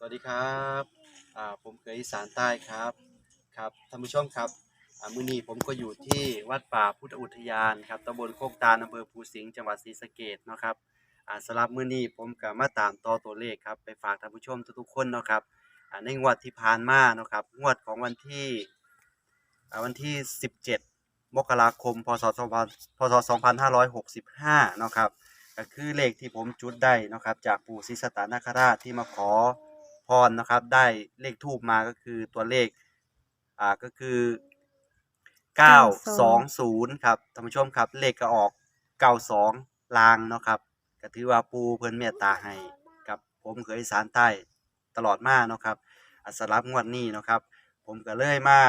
สวัสดีครับอ่าผมเคยอีสานใต้ครับครับท่านผู้ชมครับอ่ามื้อนี้ผมก็อยู่ที่วัดป่าพุทธอุทยานครับตำบลโคกตาลอำเภอภูสิงห์จังหวัดศรีสะเกษเนาะครับอ่าสำหรับมื้อนี้ผมก็มาตามต่อตัวเลขครับไปฝากท่านผู้ชมทุกๆคนเนาะครับอ่าในงวดที่ผ่านมาเนาะครับงวดของวันที่อ่าวันที่ 17 มกราคม พศ2000พศ2565เนาะครับก็คือเลขที่ผมจุดได้เนาะครับจากปู่ศรีสตานคราชที่มาขอ พรนะครับ ได้เลขทูบมาก็คือตัวเลข อ่าก็คือ920ครับท่านผู้ชมครับ เลขก็ออก92ลางเนาะครับก็ถือว่าปูเพิ่นเมตตาให้กับผมเคยสารใต้ตลอดมาเนาะครับอัสรับงวดนี้เนาะครับ ผมก็เลยมา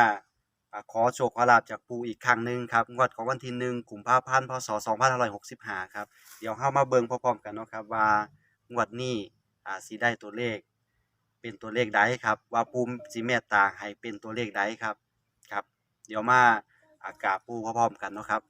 ขอโชคขอลาบจากปูอีกครั้งหนึ่งครับ งวดของวันที่หนึ่งกลุ่มภาพันธ์พศ2565ครับ เดี๋ยวเฮามาเบิ่งพร้อมๆกันเนาะครับว่างวดนี้อ่าสิได้ตัวเลข เป็นตัวเลขใดครับ ว่าปูมสิเมตตาให้เป็นตัวเลขใดครับครับ เดี๋ยวมาอากาศปูพร้อมกันเนาะครับ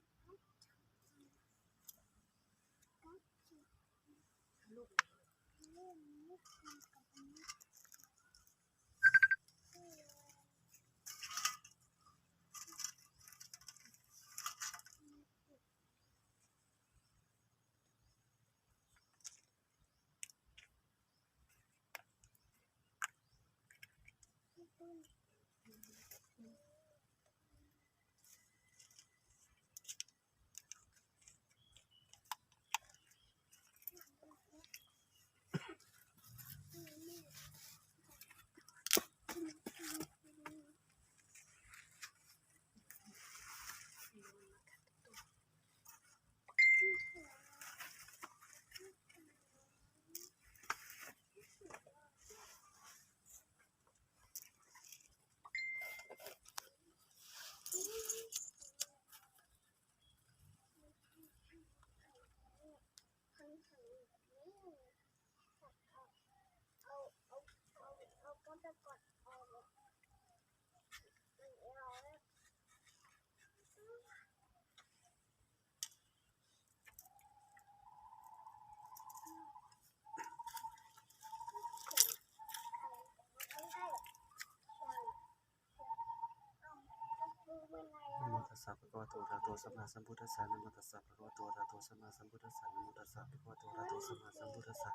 นะโมตัสสะภะคะวะโตอะระหะโตสัมมาสัมพุทธัสสะนะโมตัสสะภะคะวะโตอะระหะโตสัมมาสัมพุทธัสสะนะโมตัสสะภะคะวะโตอะระหะโตสัมมาสัมพุทธัสสะ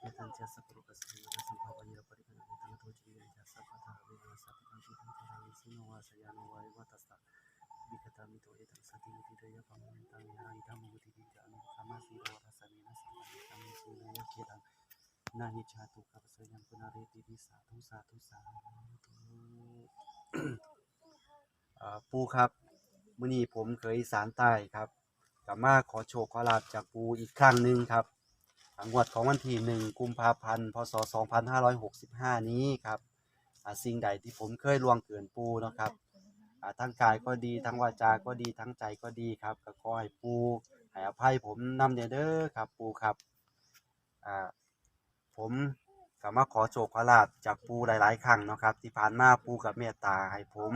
เมตัญจะสัพพะโลกัสสะนะสัมภาวะยิรปริกะนะเมตังโตจิยัญจะสัพพะทาเวนะสัพพะจิตังทาราวิสิโนวาสยานุวายวะตัสสะวิกตามิโตเอตังสติวิติเดยะปัมมันตังยาอิธัมมุติติจานุคามาสีโรทัสสะเนนะสัมมาสัมพุทธัสสะนะเกตังนาหิชาตุกัปสยังปุนาเรติติสาธุสาธุสาธุอ่าปูครับ มื้อนี้ผมเคยสารใต้ครับกลับมาขอโชคขอลาบจากปูอีกครั้งหนึ่งครับอ่างวัดของวันที่หนึ่งกุมภาพันธ์พศ 2565 นี้ครับสิ่งใดที่ผมเคยล่วงเกินปูนะครับทั้งกายก็ดีทั้งวาจาก็ดีทั้งใจก็ดีครับก็ขอให้ปูให้อภัยผมนำเด้อครับปูครับผมกลับมาขอโชคขอลาบจากปูหลาย ๆ ครั้งนะครับ ที่ผ่านมาปูกับเมตตาให้ผม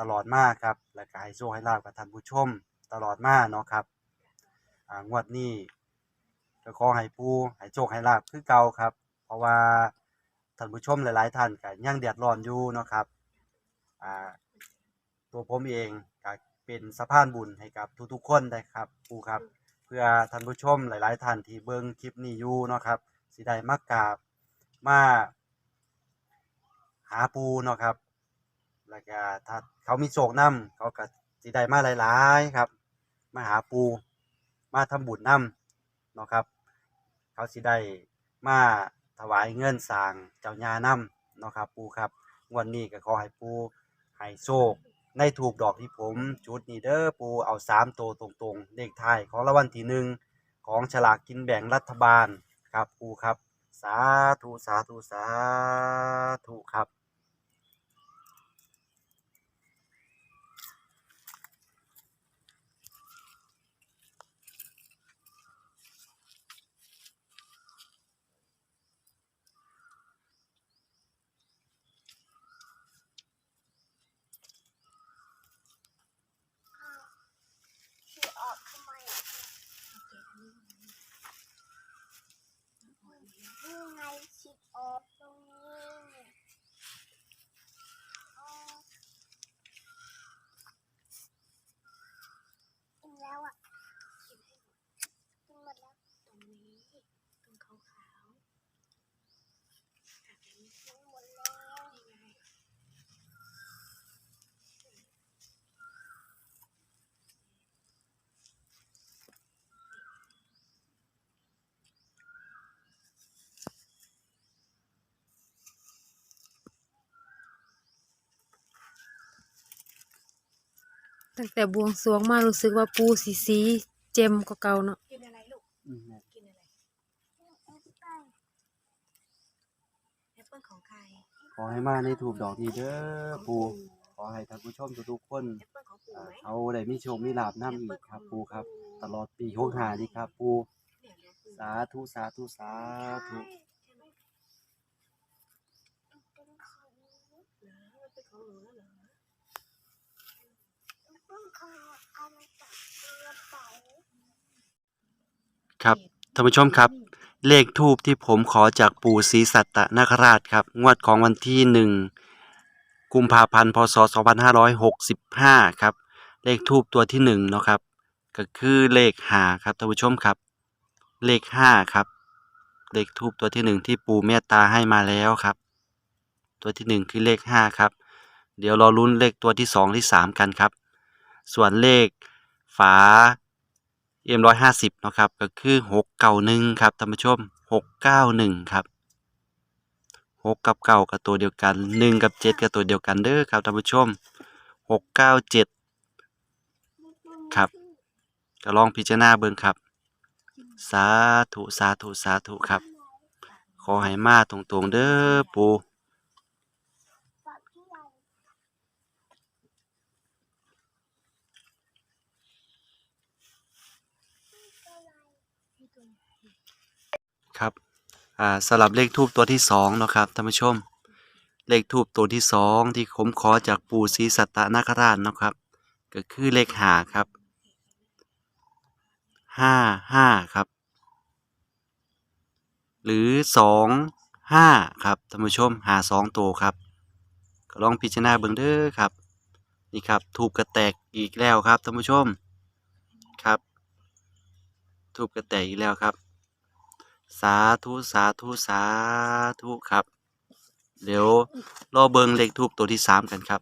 ตลอดมาครับ และก็ให้โชคให้ลาบกับท่านผู้ชมตลอดมาเนาะครับงวดนี้ก็ขอให้ผู้ให้โชคให้ลาบคือเก่าครับ เพราะว่าท่านผู้ชมหลาย ๆ ท่านก็ยังเดือดร้อนอยู่เนาะครับตัวผมเองก็เป็นสะพานบุญให้กับทุก ๆ คนได้ครับปูครับ เพื่อท่านผู้ชมหลาย ๆ ท่านที่เบิ่งคลิปนี้อยู่เนาะครับสิได้มากราบมาหาปูเนาะครับ แล้วก็ถ้าเขามีโชคนำเขาก็สิได้มาหลายๆครับ มาหาปูมาทำบุญนำเนาะครับ เขาสิได้มาถวายเงินสร้างเจ้าญานำเนาะครับปูครับวันนี้ก็ขอให้ปูให้โชคในถูกดอกที่ผมจุดนีเด้อปูเอาสามตัวตรงๆเลขท้ายของรางวัลที่หนึ่งของฉลากกินแบ่งรัฐบาลครับปูครับ สาธุสาธุสาธุครับ ฉีดออกทำไมอะนี่ไงฉีดออกตรงนี้ ตั้งแต่บวงสรวงมารู้สึกว่าปูสีสีเจมกว่าเก่าเนาะกินอะไรลูกอืมกินอะไรแอปเปิ้ลของใครขอให้มาในถูกดอกนี้เด้อปูขอให้ท่านผู้ชมทุกๆคนแอปเปิ้ลของปู่อ่าไหมเขาได้มีโชคมีลาบน้ำอีกครับปูครับ ตลอดปีหกหานี้ครับปู เนี่ยนะสาธุสาธุสาธุ ใช่ไหม เป็นของ เหรอมันเป็นของหนูแล้วเหรอ เป็นของเอามาจากกระเป๋า ครับท่านผู้ชมครับ เลขทูบที่ผมขอจากปู่ศรีสัตตนาคราชครับ งวดของวันที่หนึ่งกุมภาพันธ์พศ 2565 ครับ เลขทูบตัวที่หนึ่งเนาะครับ ก็คือเลขห้าครับท่านผู้ชมครับ เลขห้าครับ เลขทูบตัวที่หนึ่งที่ปู่เมตตาให้มาแล้วครับ ตัวที่หนึ่งคือเลขห้าครับ เดี๋ยวรอลุ้นเลขตัวที่สองที่สามกันครับ ส่วนเลขฝาเอ็มร้อยห้าสิบเนาะครับก็คือหกเก้าหนึ่งครับท่านผู้ชมหกเก้าหนึ่งครับหกกับเก้ากับตัวเดียวกันหนึ่งกับเจ็ดกับตัวเดียวกันเด้อครับท่านผู้ชมหกเก้าเจ็ดครับก็ลองพิจารณาเบิ่งครับ สาธุ สาธุ สาธุ ครับ ขอให้มาตรงๆเด้อปู แบบที่ใหญ่ ครับอ่าสลับเลขทูบตัวที่สองเนาะครับท่านผู้ชม เลขทูบตัวที่สองที่ผมขอจากปู่ศรีสัตตนาคราชเนาะครับ ก็คือเลขหาครับห้าห้าครับ หรือสองห้าครับท่านผู้ชมหาสองตัวครับก็ลองพิจารณาเบิ่งเด้อครับ นี่ครับทูบกระแตกอีกแล้วครับท่านผู้ชมครับ ทูบกระแตกอีกแล้วครับ สาธุสาธุสาธุครับ เดี๋ยวรอเบิงเลขทูบตัวที่สามกันครับ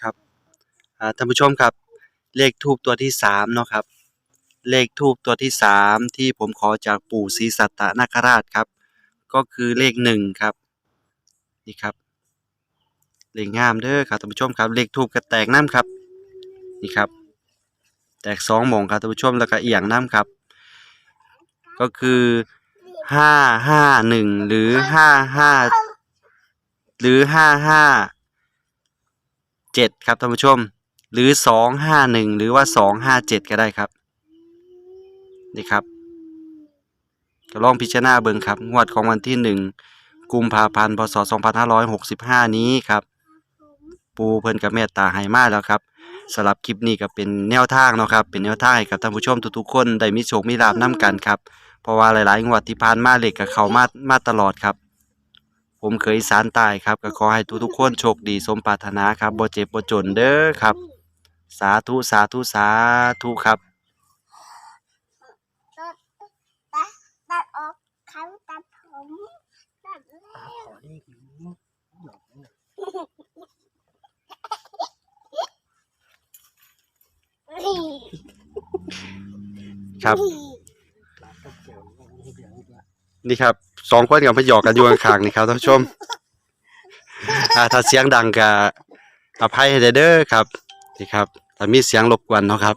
ครับอ่าท่านผู้ชมครับ เลขทูบตัวที่สามเนาะครับ เลขทูบตัวที่สามที่ผมขอจากปู่ศรีสัตตนาคราชครับ ก็คือเลขหนึ่งครับ นี่ครับเลขงามเด้อครับท่านผู้ชมครับเลขทูบกระแตกน้ำครับนี่ครับ แตกสองหมองครับท่านผู้ชมแล้วก็เอียงน้ำครับ ก็คือห้าห้าหนึ่งหรือห้าห้าหรือห้าห้าเจ็ดครับท่านผู้ชม หรือสองห้าหนึ่งหรือว่าสองห้าเจ็ดก็ได้ครับนี่ครับก็ลองพิจารณาเบิ่งครับงวดของวันที่หนึ่ง กุมภาพันธ์พศ 2565 นี้ครับ ปูเพิ่นกับเมตตาให้มาแล้วครับสำหรับคลิปนี้ก็เป็นแนวทางเนาะครับ เป็นแนวทางให้กับท่านผู้ชมทุกๆคนได้มีโชคมีลาภนํกันครับ เพราะว่าหลายๆงวดที่ผ่านมาเหลขกับเขามามาตลอดครับ ผมเคยสารตายครับก็ขอให้ทุกๆคนโชคดีสมปรารถนาครับบ่เจ็บบ่จนเด้อครับ สาธุสาธุสาธุครับ ตัดตัดตัดออกเขาตัดผม ตัดแล้วครับนี่ครับสองคนกับพยอกกันอยู่ข้างๆนี่ครับท่านผู้ชมอ่าถ้าเสียงดังก็อภัยให้เด้อครับนี่ครับถ้ามีเสียงรบกวนเนาะครับ